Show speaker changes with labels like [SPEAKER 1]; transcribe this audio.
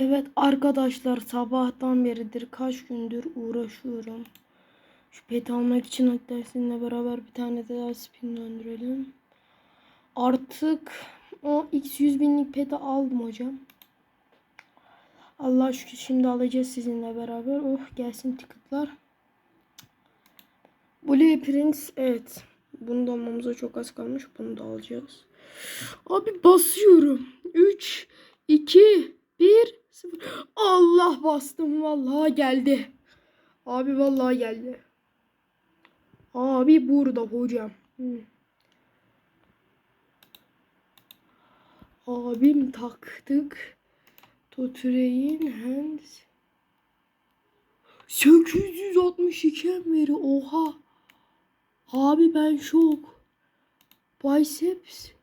[SPEAKER 1] Evet arkadaşlar sabahtan beridir kaç gündür uğraşıyorum. Şu pet almak için hatta beraber bir tane de daha spin döndürelim. Artık o x 100 binlik peti aldım hocam. Allah şükür şimdi alacağız sizinle beraber. Oh gelsin ticketlar. Blue Prince evet. Bunu da almamıza çok az kalmış. Bunu da alacağız. Abi basıyorum. 3, 2, 1, 0. Allah bastım. Vallahi geldi. Abi vallahi geldi. Abi burada hocam. Hı. Abim taktık. Tutreyin hands. 862 emleri oha. Abi ben şok. Biceps